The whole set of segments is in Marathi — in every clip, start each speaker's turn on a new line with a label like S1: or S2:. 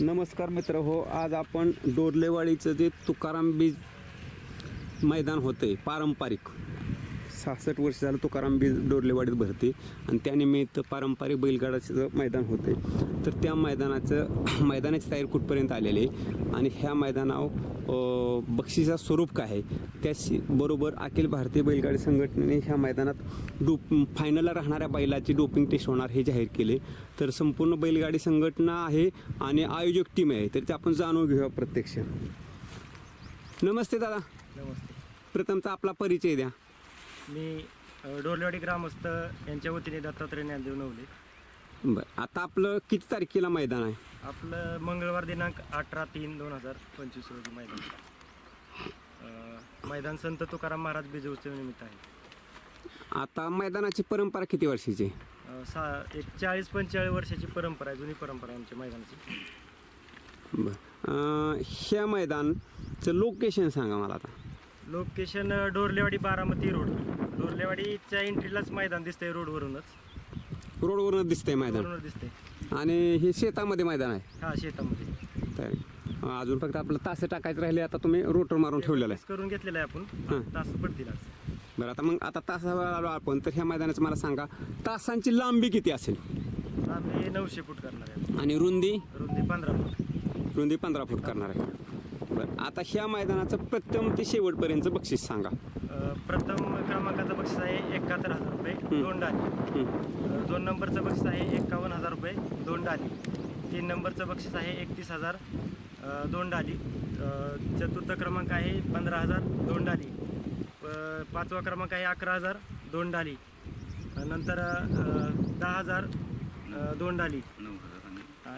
S1: नमस्कार मित्र हो आज आपण डोरलेवाडीचं जे तुकाराम बीज मैदान होते पारंपरिक. सहासष्ट वर्ष झालं तुकाराम बीज डोरलेवाडीत भरते आणि त्यानिमित्त पारंपरिक बैलगाडाचं मैदान होते. तर त्या मैदानाचं मैदानाची तयारी कुठपर्यंत आलेली आहे? आणि ह्या मैदानावर बक्षिसा स्वरूप काय आहे? त्याची बरोबर अखिल भारतीय बैलगाडी संघटनेने ह्या मैदानात डोप फायनलला राहणाऱ्या बैलाची डोपिंग टेस्ट होणार हे जाहीर केले. तर संपूर्ण बैलगाडी संघटना आहे आणि आयोजक टीम आहे. तर ते आपण जाणून घेऊया प्रत्यक्ष. नमस्ते दादा.
S2: नमस्ते.
S1: प्रथमचा आपला परिचय द्या.
S2: मी डोरलेवाडी ग्रामस्थ यांच्या वतीने दत्तात्रय ज्ञानदेव नवले.
S1: बरं. आता आपलं किती तारखेला मैदान आहे?
S2: आपलं मंगळवार दिनांक अठरा तीन दोन हजार पंचवीस रोजी मैदान. अ, मैदान संत तुकाराम महाराज बीजोत्सव निमित्त आहे.
S1: आता मैदानाची परंपरा किती वर्षाची? आहे?
S2: अ, सा एक चाळीस पंचेचाळीस वर्षाची परंपरा आहे जुनी परंपरा आहे आमच्या मैदानाची.
S1: बरं. अं, ह्या मैदानचं लोकेशन सांगा मला आता.
S2: Location Dorlewadi Baramati road. डोरलेवाडीच्या एंट्रीलाच मैदान दिसतंय रोडवरूनच.
S1: रोडवरून दिसतंय मैदान.
S2: रोडवरूनच दिसतंय.
S1: आणि हे शेतामध्ये मैदान आहे?
S2: हा शेतामध्ये.
S1: तर अजून फक्त आपलं तास टाकायचं राहिले आता तुम्ही रोटर मारून ठेवलेलं आहे.
S2: करून घेतलेलं आहे
S1: हां.
S2: आपण तास पडतील आज.
S1: बरं आता मग आता तासावर आलो आपण तर ह्या मैदानाचं मला सांगा तासांची लांबी किती असेल?
S2: आम्ही नऊशे फूट करणार आहे.
S1: आणि रुंदी?
S2: रुंदी पंधरा फूट.
S1: रुंदी पंधरा फूट करणार आहे. बरं आता ह्या मैदानाचं प्रथम ते शेवटपर्यंतचं बक्षीस सांगा.
S2: अ, प्रथम क्रमांकाचं बक्षीस आहे एकाहत्तर हजार रुपये दोन डाली. अ, दोन नंबरचं बक्षीस आहे एकावन्न हजार रुपये दोन डाली. तीन नंबरचं बक्षीस आहे एकतीस हजार अ, दोन डाली. अ, चतुर्थ क्रमांक आहे पंधरा हजार दोन डाली. पाचवा क्रमांक आहे अकरा हजार दोन डाली. अ, नंतर अ, दहा हजार अ, दोन डाली.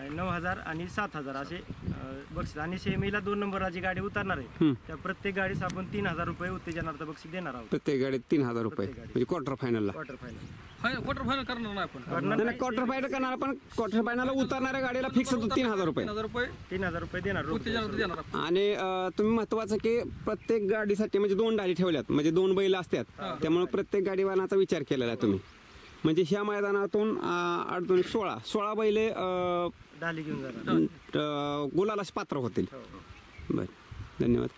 S2: नऊ हजार आणि सात हजार असे अ, बक्षीस. आणि सेमीला दोन नंबरला जी गाडी उतरणार आहे.
S1: हं.
S2: त्या प्रत्येक गाडीस आपण तीन हजार रुपये उत्तेजनार्थ बक्षीस देणार आहोत.
S1: प्रत्येक गाडीत तीन हजार रुपये. म्हणजे quarter फायनलला
S2: quarter final
S3: final quarter final करणार नाही आपण.
S1: क्वार्टर फायनल करणार पण क्वार्टर फायनलला उतरणाऱ्या गाडीला फिक्स तीन हजार रुपये.
S3: तीन हजार रुपये.
S2: तीन हजार रुपये देणार
S1: आणि तुम्ही महत्वाचं की प्रत्येक गाडीसाठी म्हणजे दोन गाडी ठेवल्यात. म्हणजे दोन बैल असतात त्यामुळे प्रत्येक गाडीवानाचा विचार केलेला आहे तुम्ही. म्हणजे ह्या मैदानातून अं, आठ दोन सोळा. सोळा बैले
S2: डाली घेऊन जाणार.
S1: अं, गुलालाच पात्र होतील.
S2: हो.
S1: बर धन्यवाद.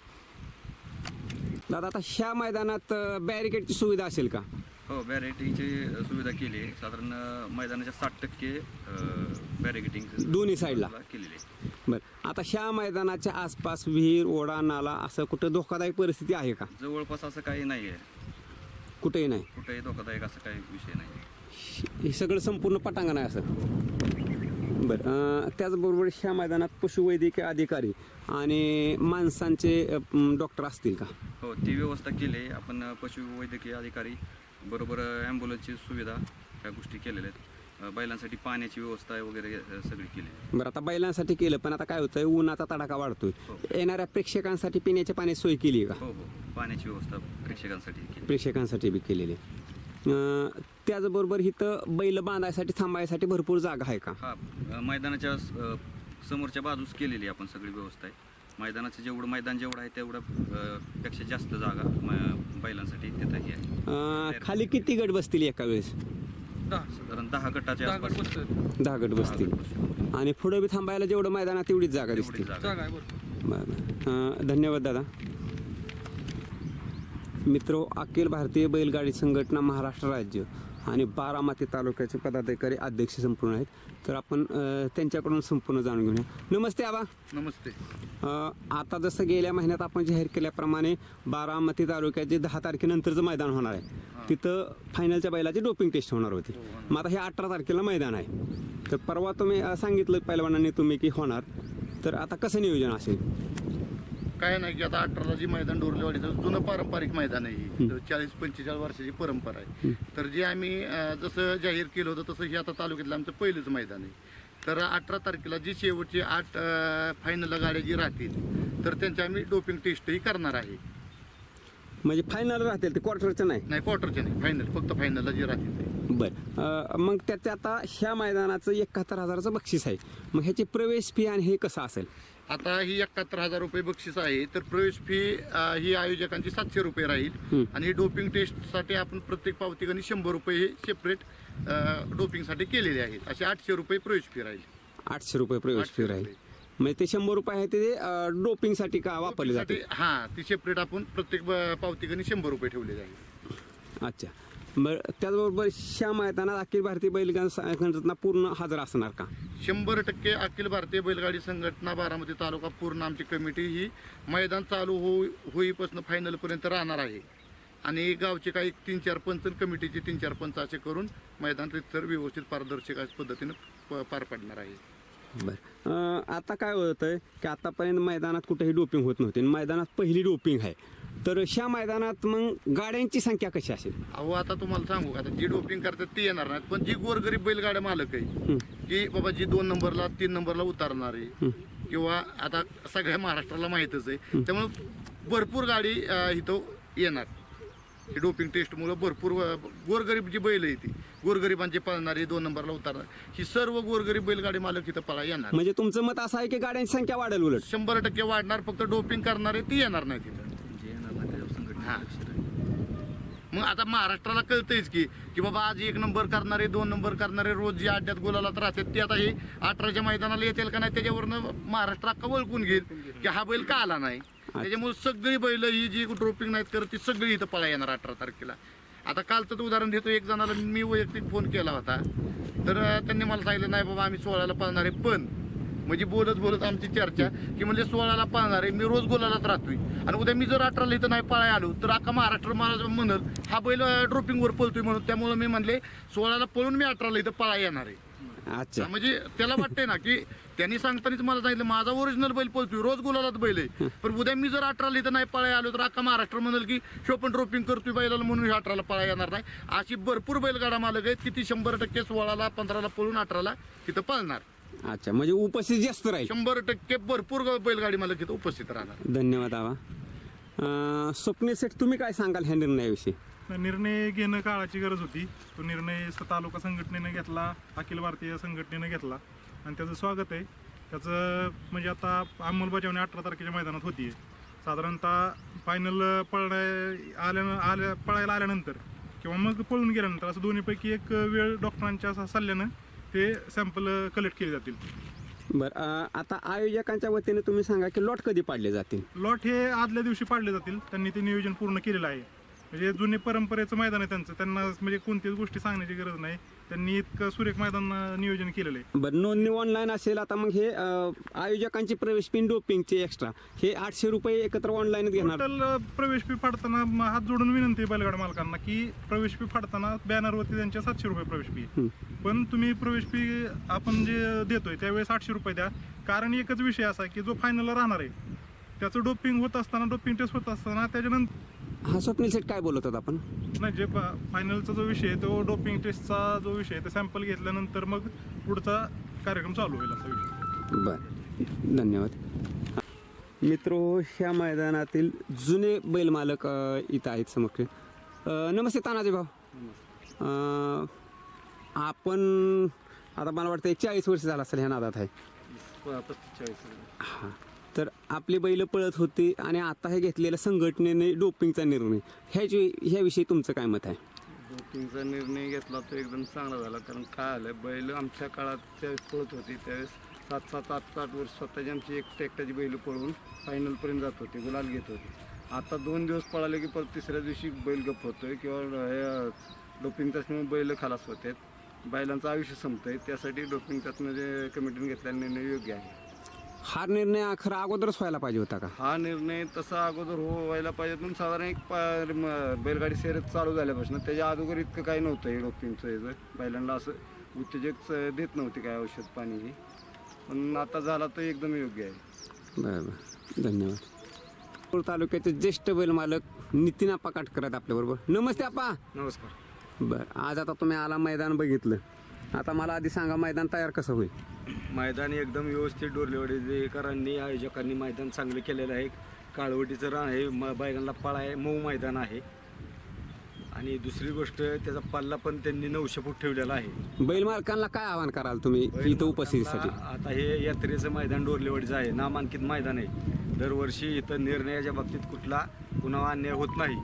S1: दादा आता ह्या मैदानात बॅरिकेडची सुविधा असेल का?
S4: हो बॅरिकेटिंगची सुविधा केली आहे. साधारण अ, मैदानाच्या साठ टक्के बॅरिकेटिंग
S1: दोन्ही साईडला
S4: केलेली आहे.
S1: बर आता ह्या मैदानाच्या आसपास विहीर ओढा नाला असं कुठं धोकादायक परिस्थिती आहे का?
S4: जवळपास असं काही नाही आहे.
S1: कुठेही नाही.
S4: कुठेही धोकादायक असं काही विषय नाही आहे.
S1: हे सगळं संपूर्ण पटांगण आहे असं. बरं. त्याचबरोबर ह्या मैदानात पशुवैद्यकीय अधिकारी आणि माणसांचे डॉक्टर असतील का?
S4: हो ती व्यवस्था केली आहे. आपण पशुवैद्यकीय अधिकारी बरोबर ॲम्ब्युलन्सची सुविधा ह्या गोष्टी केलेल्या आहेत. बैलांसाठी पाण्याची व्यवस्था वगैरे सगळी केली आहे.
S1: बरं आता बैलांसाठी केलं पण आता काय होतंय उन्हाचा तडाखा वाढतोय.
S4: हो.
S1: येणाऱ्या प्रेक्षकांसाठी पिण्याच्या पाण्याची सोय केली आहे का?
S4: हो हो. पाण्याची व्यवस्था प्रेक्षकांसाठी केली
S1: प्रेक्षकांसाठी बी केलेली आहे. त्याचबरोबर इथं बैल बांधायसाठी थांबायसाठी भरपूर जागा आहे का?
S4: हा अ, मैदानाच्या अ, समोरच्या बाजूस केलेली आपण सगळी व्यवस्था आहे. मैदानाचं जेवढं मैदान जेवढं आहे तेवढं अ, पेक्षा जास्त जागा म- बैलांसाठी तिथंही आहे.
S1: अं, खाली किती गट बसतील एका वेळेस?
S3: दहा
S4: साधारण दहा गटाच्या
S3: दहा गट
S4: आसपास.
S1: दहा गट बसतील. आणि पुढे बी थांबायला जेवढं मैदानात तेवढीच जागा
S4: तेवढीच
S1: दिसते
S4: जागा
S3: जागा आहे बरोबर
S1: बरं. अं, धन्यवाद दादा. मित्रो अखिल भारतीय बैलगाडी संघटना महाराष्ट्र राज्य आणि बारामती तालुक्याचे पदाधिकारी अध्यक्ष संपूर्ण आहेत. तर आपण त्यांच्याकडून संपूर्ण जाणून घेऊया. नमस्ते आबा.
S5: नमस्ते.
S1: आता जसं गेल्या महिन्यात आपण जाहीर केल्याप्रमाणे बारामती तालुक्याचे दहा तारखेनंतरचं मैदान होणार आहे. तिथं फायनलच्या बैलाची डोपिंग टेस्ट होणार होती. मग आता हे अठरा तारखेला मैदान आहे. तर परवा तुम्ही सांगितलं पहिलवानांनी तुम्ही की होणार. तर आता कसं नियोजन असेल?
S5: काय नाही की आता अठराला जी मैदान डोरलेवाडीचं जुनं पारंपरिक मैदान आहे. चाळीस पंचेचाळीस वर्षाची परंपरा आहे. तर जे आम्ही जसं जाहीर केलं होतं तसं हे आता तालुक्यातलं आमचं पहिलंच मैदान आहे. तर अठरा तारखेला जी शेवटची आठ फायनलला गाड्या जी राहतील तर त्यांची आम्ही डोपिंग टेस्टही करणार आहे.
S1: म्हणजे फायनल राहतील ते क्वार्टरचं नाही?
S5: नाही क्वार्टरचे नाही. फायनल फक्त फायनलला जे राहतील ते.
S1: बरं. मग त्याचे आता ह्या मैदानाचं एकाहत्तर हजाराचं बक्षीस आहे. मग ह्याची प्रवेश फी आणि हे कसं असेल?
S5: आता ही एकाहत्तर हजार रुपये बक्षीस आहे तर प्रवेश फी ही आयोजकांची सातशे रुपये. राहील. आणि ही डोपिंग टेस्टसाठी आपण प्रत्येक पावतीकानी शंभर रुपये हे सेपरेट डोपिंगसाठी केलेले आहेत. असे आठशे रुपये प्रवेश फी राहील.
S1: आठशे रुपये प्रवेश फी राहील. म्हणजे ते शंभर रुपये आहे ते डोपिंगसाठी का वापरले जाते?
S5: हा ती सेपरेट आपण प्रत्येक पावतीकनी शंभर रुपये ठेवले जाईल.
S1: अच्छा. बरं त्याचबरोबर ह्या मैदानात अखिल भारतीय बैलगान संघटना पूर्ण हजर असणार का?
S5: शंभर टक्के अखिल भारतीय बैलगाडी संघटना बारामती तालुका पूर्ण आमची कमिटी ही मैदान चालू हो होईपासून फायनलपर्यंत राहणार आहे. आणि गावचे काही तीन चार पंच कमिटीचे तीन चार पंच असे करून मैदान रितसर व्यवस्थित पारदर्शक पद्धतीनं प- पार पडणार आहे.
S1: बरं. आता काय होतं की आतापर्यंत मैदानात कुठेही डोपिंग होत नव्हती आणि मैदानात पहिली डोपिंग आहे. तर ह्या मैदानात मग गाड्यांची संख्या कशी असेल?
S5: अहो आता तुम्हाला सांगू का, आता जी डोपिंग करतात ती येणार नाहीत पण जी गोरगरीब बैलगाड्या मालक आहे की बाबा जी दोन नंबरला तीन नंबरला उतारणार आहे किंवा आता सगळ्या महाराष्ट्राला माहीतच आहे त्यामुळे भरपूर गाडी अं, इथं येणार. ही डोपिंग टेस्टमुळे भरपूर अं, गोरगरीब जी बैल आहे ती गोरगरिबांची पळणारी दोन नंबरला उतारणार. ही सर्व गोरगरीब बैलगाडी मालक इथं पळा येणार.
S1: म्हणजे तुमचं मत असं आहे की गाड्यांची संख्या वाढेल उलट?
S5: शंभर टक्के वाढणार फक्त डोपिंग करणारे ती येणार नाही तिथं
S4: जे येणार ना त्याच्यावर संघटना
S5: हां. मग आता महाराष्ट्राला कळतंयच की की बाबा आज एक नंबर करणारे दोन नंबर करणारे रोज जे अड्ड्यात गोलालात राहतात ते आता हे अठराच्या मैदानाला येतील का नाही त्याच्यावरनं महाराष्ट्र अख्खा ओळखून घेईल की हा बैल का आला नाही. त्याच्यामुळे सगळी बैल ही जी ड्रोपिंग नाहीत करत ती सगळी इथं पळा येणार अठरा तारखेला. आता कालचं तर उदाहरण देतो एक जणाला मी वैयक्तिक फोन केला होता. तर त्यांनी मला सांगितलं नाही बाबा आम्ही सोळाला पळणार आहे पण म्हणजे बोलत बोलत आमची चर्चा की म्हणजे सोळाला पळणार आहे मी रोज गोलालाच राहतोय. आणि उद्या मी जर अठराला इथं नाही पळाय आलो तर अख्खा महाराष्ट्र मला म्हणल हा बैल ड्रोपिंगवर पळतोय म्हणून. त्यामुळे मी म्हणले सोळाला पळून मी अठराला इथं पळा येणार आहे.
S1: अच्छा.
S5: म्हणजे त्याला वाटतंय ना की त्यांनी सांगतानाच मला सांगितलं माझा ओरिजिनल बैल पळतोय रोज गुलालात बैल आहे. पण उद्या मी जर अठराला इथं नाही पळाय आलो तर अख्खा महाराष्ट्र म्हणेल की शो पण ड्रोपिंग करतोय बैलाला म्हणून अठराला पळा येणार नाही. अशी भरपूर बैलगाडा मालक आहेत की ती शंभर टक्के सोळाला पंधराला पळून अठराला तिथं पळणार.
S1: अच्छा म्हणजे उपस्थित जास्त राहील.
S5: शंभर टक्के भरपूर बैलगाडी मला तिथं उपस्थित राहणार.
S1: धन्यवाद आबा. अं, स्वप्नील सेठ तुम्ही काय सांगाल ह्या निर्णयाविषयी?
S6: निर्णय घेणं काळाची गरज होती. तो निर्णय स- तालुका संघटनेनं घेतला अखिल भारतीय संघटनेनं घेतला. आणि त्याचं स्वागत आहे. त्याचं म्हणजे आता अंमलबजावणी अठरा तारखेच्या मैदानात होती साधारणतः फायनल पळण्या आल्या आल्या पळायला आल्यानंतर किंवा मग पळून गेल्यानंतर असं दोन्हीपैकी एक वेळ डॉक्टरांच्या स- सल्ल्यानं ते सॅम्पल कलेक्ट केले जातील.
S1: बरं अं, आता आयोजकांच्या वतीने तुम्ही सांगा की लॉट कधी पाडले जातील?
S6: लॉट हे आदल्या दिवशी पाडले जातील. त्यांनी ते नियोजन पूर्ण केलेलं आहे. म्हणजे जुने परंपरेचं मैदान आहे त्यांचं. त्यांना म्हणजे कोणत्याच गोष्टी सांगण्याची गरज नाही. त्यांनी इतकं सुरेख मैदान अं, नियोजन केलेलं आहे.
S1: बरं नोंदणी ऑनलाईन असेल आता मग हे अं, आयोजकांची प्रवेश पिन डोपिंगचे एक्स्ट्रा हे आठशे रुपये एकत्र ऑनलाईनच घेणार.
S6: टोटल प्रवेश फी फाडताना म- हात जोडून विनंती आहे बैलगाड मालकांना की प्रवेश फी फाडताना बॅनरवरती त्यांच्या सातशे रुपये प्रवेश फी. पण तुम्ही प्रवेश फी आपण जे देतोय त्यावेळेस आठशे रुपये द्या. कारण एकच विषय असा आहे की जो फायनलला राहणार आहे त्याचं डोपिंग होत असताना डोपिंग टेस्ट होत असताना त्याच्यानंतर
S1: हा स्वप्नील सेठ काय बोलत होता आपण?
S6: नाही जे फायनलचा जो विषय आहे तो डोपिंग टेस्टचा जो विषय आहे ते सॅम्पल घेतल्यानंतर मग पुढचा कार्यक्रम चालू होईल असा विषय.
S1: बरं. धन्यवाद. मित्रो ह्या मैदानातील जुने बैल मालक अ, इथं आहेत समोर अ, नमस्ते तानाजी भाऊ अ, आपण आता मला वाटतं एक चाळीस वर्ष झाला असेल ह्या नादात आहे. हां. तर आपली बैल पळत होती आणि आता हे घेतलेल्या संघटनेने डोपिंगचा निर्णय. ह्याची ह्याविषयी तुमचं काय मत आहे?
S7: डोपिंगचा निर्णय घेतला तो एकदम चांगला झाला कारण काय आलं बैल आमच्या काळात त्यावेळेस पळत होती त्यावेळेस सात सात आठ आठ वर्ष स्वतःची आमची एक एकट्याची बैल पळवून फायनलपर्यंत जात होती गुलाल घेत होती. आता दोन दिवस पळाले की परत तिसऱ्या दिवशी बैल गप होतोय किंवा हे डोपिंग चाचणीमुळे बैल खलास होते बैलांचं आयुष्य संपतंय त्यासाठी डोपिंग चाचणी कमिटीने घेतलेला निर्णय योग्य आहे.
S1: हा निर्णय खरा अगोदरच व्हायला पाहिजे होता का?
S7: हा निर्णय तसा अगोदर हो व्हायला पाहिजे पण साधारण एक पा- म- बैलगाडी शर्यत चालू झाल्यापासून त्याच्या अगोदर इतकं काही नव्हतं हे डोपिंगचं याचं बैलांना असं उत्तेजक देत नव्हते काय औषध पाणी हे. पण आता झाला तर एकदम योग्य आहे.
S1: बरं बरं. धन्यवाद. नागपूर तालुक्याचे ज्येष्ठ बैल मालक नितीन आप्पा काटकर आहेत आपल्याबरोबर नमस्ते आप्पा.
S7: नमस्कार.
S1: बरं आज आता तुम्ही आला मैदान बघितलं. आता मला आधी सांगा मैदान तयार कसं होईल?
S8: मैदान एकदम व्यवस्थित डोरलेवाडीकरांनी आयोजकांनी मैदान चांगलं केलेलं आहे. काळवटीचं रान आहे म बैलांना पळा आहे मऊ मैदान आहे. आणि दुसरी गोष्ट त्याचा पल्ला पण त्यांनी नऊशे फूट ठेवलेला आहे.
S1: बैल मालकांना काय आवाहन कराल तुम्ही इथं उपस्थितीसाठी?
S8: आता हे यात्रेचं मैदान डोरलेवाडीचं आहे. नामांकित मैदान आहे. दरवर्षी इथं निर्णयाच्या बाबतीत कुठला कुणावर अन्याय होत नाही.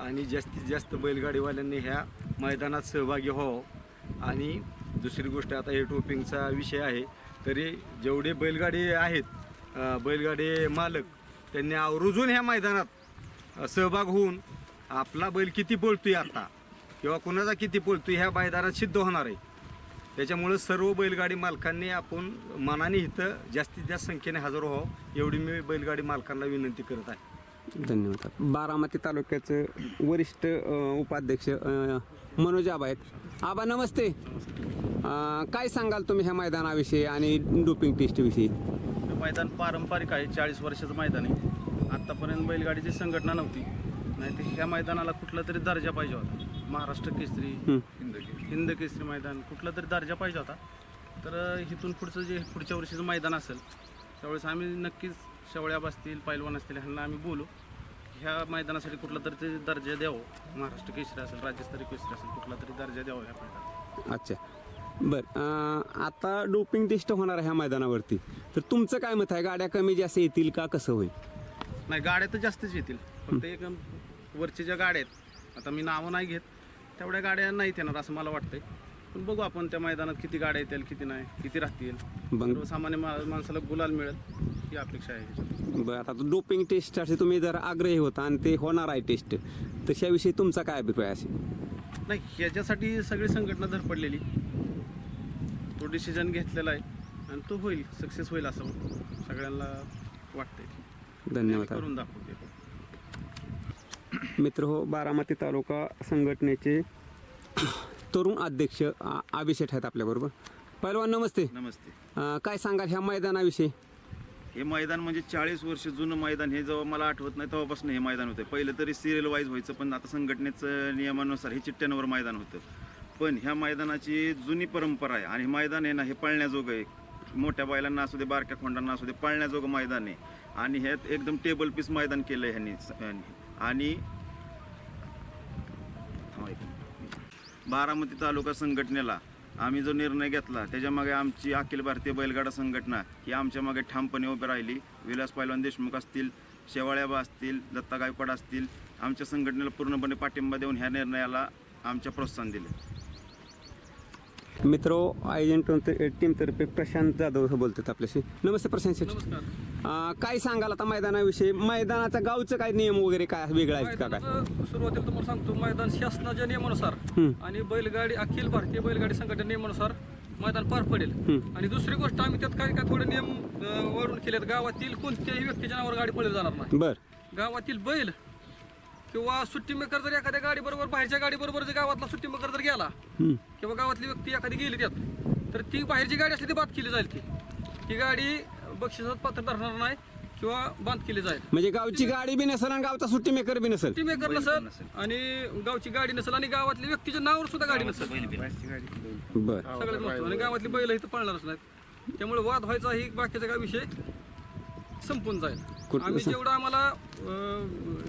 S8: आणि जास्तीत जास्त बैलगाडीवाल्यांनी ह्या मैदानात सहभागी व्हावं. आणि दुसरी गोष्ट आता हे टोपिंगचा विषय आहे. तरी जेवढे बैलगाडी आहेत बैलगाडी मालक त्यांनी आवर्जून ह्या मैदानात सहभाग होऊन आपला बैल किती पळतोय आता किंवा कुणाचा किती पळतोय ह्या मैदानात सिद्ध होणार आहे. त्याच्यामुळं सर्व बैलगाडी मालकांनी आपण मनाने इथं जास्तीत जास्त संख्येने हजर व्हावं एवढी मी बैलगाडी मालकांना विनंती करत आहे.
S1: धन्यवाद. बारामती तालुक्याचं वरिष्ठ उपाध्यक्ष मनोज आबा आहेत. आबा नमस्ते. अ, काय सांगाल तुम्ही ह्या मैदानाविषयी आणि डोपिंग टेस्टविषयी
S9: हे मैदान पारंपरिक आहे चाळीस वर्षाचं मैदान आहे. आत्तापर्यंत बैलगाडीची संघटना नव्हती. नाही तर ह्या मैदानाला कुठला तरी दर्जा पाहिजे होता. महाराष्ट्र केसरी. हिंद केसरी. मैदान कुठला तरी दर्जा पाहिजे होता. तर अ, इथून पुढचं जे पुढच्या वर्षीचं मैदान असेल त्यावेळेस आम्ही नक्कीच शेवळ्या असतील पैलवान असतील ह्यांना आम्ही बोलू. ह्या मैदानासाठी कुठला तरी ते दर्जा द्यावं. महाराष्ट्र केसरी असेल राज्यस्तरीय केसरी असेल कुठला तरी दर्जा द्यावा ह्या मैदानाला
S1: अच्छा. बरं अ, आता डोपिंग टेस्ट होणार आहे ह्या मैदानावरती. तर तुमचं काय मत आहे? गाड्या कमी जास्त येतील का कसं होईल?
S9: नाही गाड्या तर जास्तच येतील. फक्त एक वरच्या ज्या गाड्या आहेत आता मी नावं नाही घेत तेवढ्या गाड्या नाहीत येणार असं मला वाटतंय. पण बघू आपण त्या मैदानात किती गाड्या येतील किती नाही किती राहतील.
S1: बंग
S9: सर्वसामान्य मा माणसाला गुलाल मिळेल ही अपेक्षा आहे.
S1: बरं आता डोपिंग टेस्टसाठी तुम्ही जर आग्रही होता आणि ते होणार आहे टेस्ट तशाविषयी तुमचा काय अभिप्राय असेल?
S9: नाही ह्याच्यासाठी सगळी संघटना धडपडलेली. तो डिसिजन घेतलेला आहे आणि तो होईल सक्सेस होईल असं सगळ्यांना वाटतंय.
S1: धन्यवाद.
S9: करून दाखवते.
S1: मित्र हो बारामती तालुका संघटनेचे तरुण अध्यक्ष आ- अभिषेक आहेत आपल्याबरोबर पहिलवान नमस्ते.
S4: नमस्ते.
S1: अं, काय सांगाल ह्या मैदानाविषयी?
S4: हे मैदान म्हणजे चाळीस वर्ष जुनं मैदान हे जेव्हा मला आठवत नाही तेव्हापासून हे मैदान होतं. पहिलं तरी सिरियल वाईज व्हायचं पण आता संघटनेचं नियमानुसार हे चिठ्ठ्यांवर मैदान होतं. पण ह्या मैदानाची जुनी परंपरा आहे आणि हे मैदान आहे ना हे पळण्याजोगं आहे. मोठ्या बैलांना असू दे बारक्या खोंडांना असू दे पळण्याजोगं मैदान आहे. आणि ह्यात एकदम टेबल पीस मैदान केलं आहे ह्यांनी ह्यांनी. आणि बारामती तालुका संघटनेला आम्ही जो निर्णय घेतला त्याच्यामागे आमची अखिल भारतीय बैलगाडा संघटना ही आमच्या मागे ठामपणे उभी राहिली. विलास पैलवान देशमुख असतील शेवाळ्याबा असतील दत्ता गायकवाड असतील आमच्या संघटनेला पूर्णपणे पाठिंबा देऊन ह्या निर्णयाला आमच्या प्रोत्साहन दिले.
S1: मित्र आयोजन टीमतर्फे प्रशांत जाधव बोलतात आपल्याशी. नमस्ते प्रशांत अं, काय सांगाल आता मैदानाविषयी? मैदानाचा गावचं काय नियम वगैरे काय वेगळा आहे का काय?
S3: सुरुवातीला तुम्हाला सांगतो मैदान शासनाच्या नियमानुसार. आणि बैलगाडी अखिल भारतीय बैलगाडी संघटना नियमानुसार मैदान पार पडेल. आणि दुसरी गोष्ट आम्ही त्यात काय काय थोडे नियम अं, वाढवून केलेत? गावातील कोणत्याही व्यक्तीच्या नावावर गाडी पडली जाणार नाही.
S1: बर.
S3: गावातील बैल किंवा सुट्टी मेकर जर एखाद्या गाडी बरोबर बाहेरच्या गाडी बरोबर जर गावातला सुट्टी मेकर जर गेला
S1: हं.
S3: किंवा गावातली व्यक्ती एखादी गेली त्यात तर ती बाहेरची गाडी असली ती बाद केली जाईल ती. ती गाडी बक्षिसात पात्र धरणार नाही किंवा बांध केली जाईल.
S1: म्हणजे गावची गाडी बी नसेल आणि गावचा सुट्टी मेकर बी नसेल.
S3: सुट्टी मेकर नसेल आणि गावची गाडी नसेल आणि गावातल्या व्यक्तीच्या नावावर सुद्धा गाडी नसेल.
S1: बर.
S3: सगळ्यात महत्त्वाचं. आणि गावातली बैल इथं पळणारच नाहीत. त्यामुळे वाद व्हायचा ही बाकीचा काय विषय संपून जाईल. आम्ही जेवढं आम्हाला अं,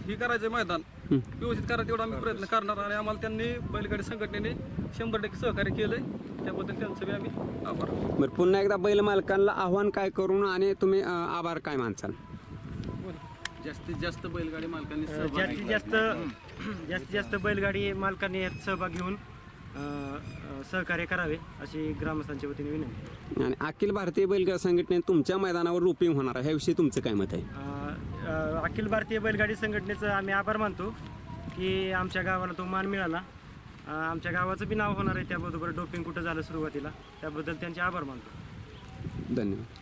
S3: ही करायचं मैदान व्यवस्थित करा तेवढा आम्ही प्रयत्न करणार आणि आम्हाला त्यांनी बैलगाडी संघटनेने शंभर टक्के सहकार्य केलंय. त्याबद्दल त्यांचं बी आम्ही आभार.
S1: बरं पुन्हा एकदा बैल मालकांना आव्हान काय करून आणि तुम्ही अं, आभार काय मानसाल?
S9: जास्तीत जास्त बैलगाडी मालकांनी सहभाग
S2: जास्तीत जास्त जास्तीत जास्त बैलगाडी मालकांनी यात सहभाग घेऊन सहकार्य करावे अशी ग्रामस्थांच्या वतीने विनंती.
S1: आणि अखिल भारतीय बैलगाडा संघटनेने तुमच्या मैदानावर रुपिंग होणार आहे. ह्याविषयी तुमचं काय मत आहे?
S2: अ, अ, अखिल भारतीय बैलगाडी संघटनेचं आम्ही आभार मानतो की आमच्या गावाला तो मान मिळाला. अ, आमच्या गावाचं बी नाव होणार आहे त्याबरोबर डोपिंग कुठं झालं सुरुवातीला त्याबद्दल त्यांचे आभार मानतो.
S1: धन्यवाद.